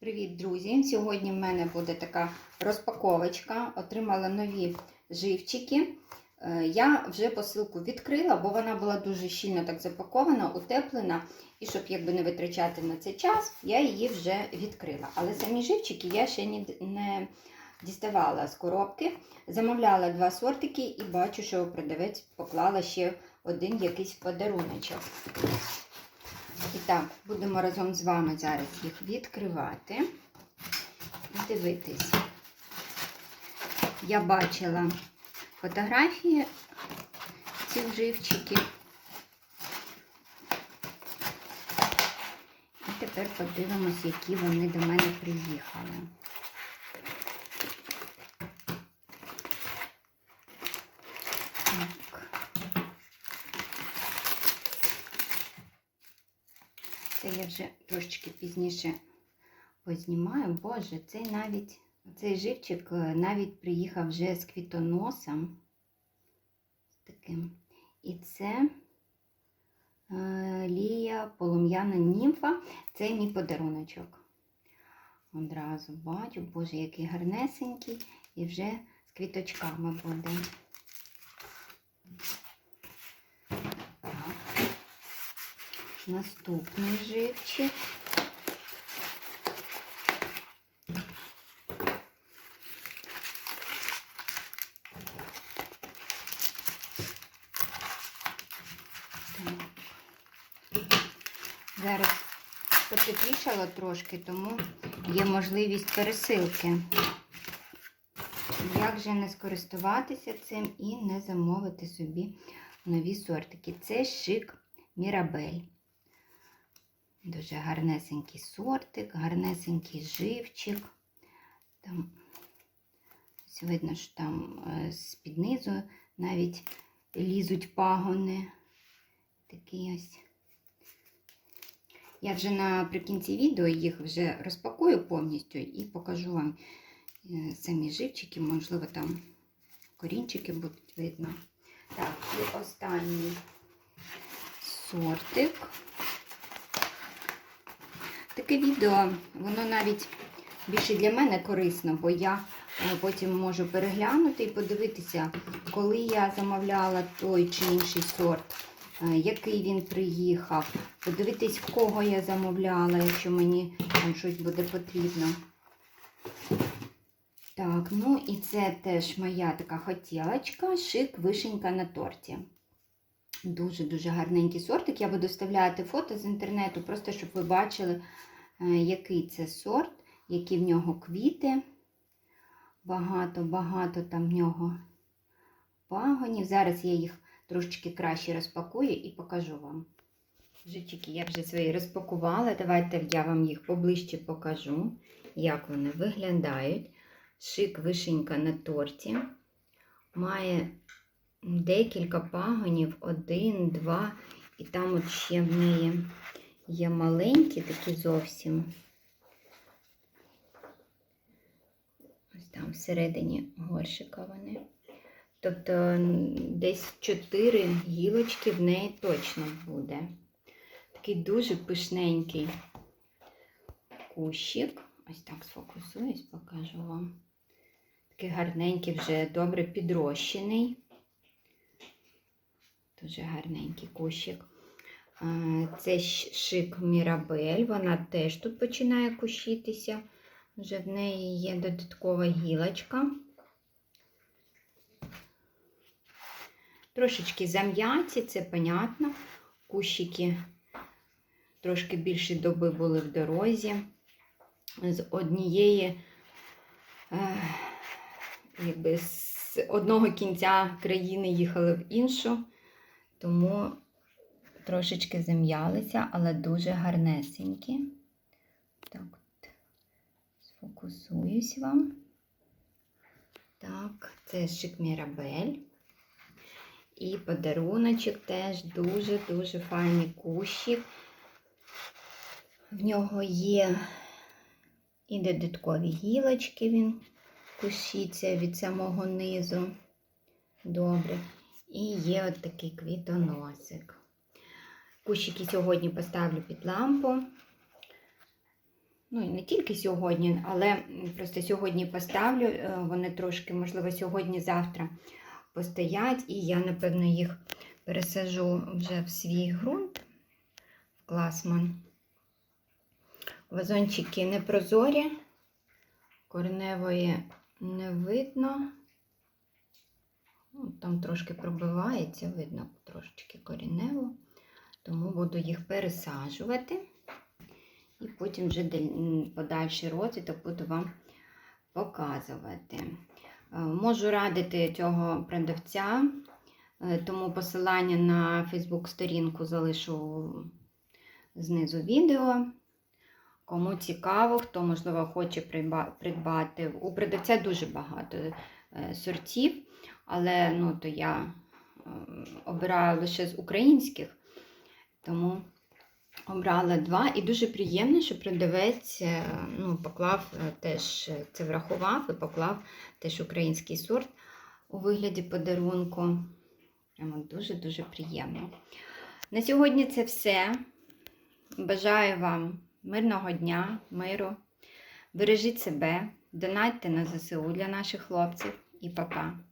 Привіт, друзі! Сьогодні в мене буде така розпаковочка. Отримала нові живчики. Е, Я вже посилку відкрила, бо вона була дуже щільно так запакована, утеплена. І щоб якби не витрачати на цей час, я її вже відкрила. Але самі живчики я ще не діставала з коробки. Замовляла два сортики і бачу, що продавець поклала ще один якийсь подаруночок. І так, будемо разом з вами зараз їх відкривати і дивитись. Я бачила фотографії цих живчиків. І тепер подивимось, які вони до мене приїхали. Так. Це я вже трошечки пізніше познімаю. Боже, цей навіть цей живчик е, навіть приїхав вже з квітоносом. Таким. І це е, Лія полум'яна німфа. Це мій подаруночок. Одразу бачу, боже, який гарнесенький, і вже з квіточками буде. Наступний живчик. Зараз потеплішало трошки, тому є можливість пересилки. Як же не скористуватися цим і не замовити собі нові сортики? Це шик Мірабель. Дуже гарнесенький сортик, гарнесенький живчик. Там ось видно, що там е, з-під низу навіть лізуть пагони. Такий ось. Я вже наприкінці відео їх вже розпакую повністю і покажу вам е, самі живчики, можливо, там корінчики будуть видно. Так, і останній сортик. Таке відео, воно навіть більше для мене корисно, бо я е, потім можу переглянути і подивитися, коли я замовляла той чи інший сорт, е, який він приїхав, подивитись, кого я замовляла, якщо мені там щось буде потрібно. Так, ну і це теж моя така хотілочка, шик вишенька на торті. Дуже-дуже гарненький сортик. Я буду вставляти фото з інтернету, просто щоб ви бачили, е, який це сорт, які в нього квіти. Багато-багато там в нього пагонів. Зараз я їх трошечки краще розпакую і покажу вам. Жичики я вже свої розпакувала. Давайте я вам їх поближче покажу, як вони виглядають. Шик вишенька на торті. Має декілька пагонів, один, два, і там от ще в неї є маленькі такі зовсім. Ось там всередині горщика вони. Тобто десь чотири гілочки в неї точно буде. Такий дуже пишненький кущик. Ось так сфокусуюсь, покажу вам. Такий гарненький, вже добре підрощений. Дуже гарненький кущик. Це шик Мірабель, вона теж тут починає кущитися. Вже в неї є додаткова гілочка. Трошечки зам'яті, це понятно. Кущики трошки більше доби були в дорозі. З однієї, е, якби з одного кінця країни їхали в іншу, тому трошечки зам'ялися, але дуже гарнесенькі. Так, от, сфокусуюсь вам. Так, це шик Мірабель. І подаруночок теж дуже-дуже файний кущик. В нього є і додаткові гілочки, він кущиться від самого низу. Добре. І є от такий квітоносик. Кущики сьогодні поставлю під лампу. Ну, і не тільки сьогодні, але просто сьогодні поставлю. е, Вони трошки, можливо, сьогодні-завтра постоять, і я, напевно, їх пересажу вже в свій ґрунт в класман. Вазончики непрозорі, кореневої не видно. Ну, Там трошки пробивається, видно трошечки корінево, тому буду їх пересаджувати. І потім вже подальший розвиток буду вам показувати. Е, Можу радити цього продавця, е, тому посилання на Фейсбук-сторінку залишу знизу відео. Кому цікаво, хто, можливо, хоче придбати. У продавця дуже багато е, сортів, але ну, то я е, обираю лише з українських, тому обрала два. І дуже приємно, що продавець е, ну, поклав е, теж це врахував і поклав теж український сорт у вигляді подарунку. Прямо дуже-дуже приємно. На сьогодні це все. Бажаю вам мирного дня, миру. Бережіть себе, донатьте на ЗСУ для наших хлопців і па-па.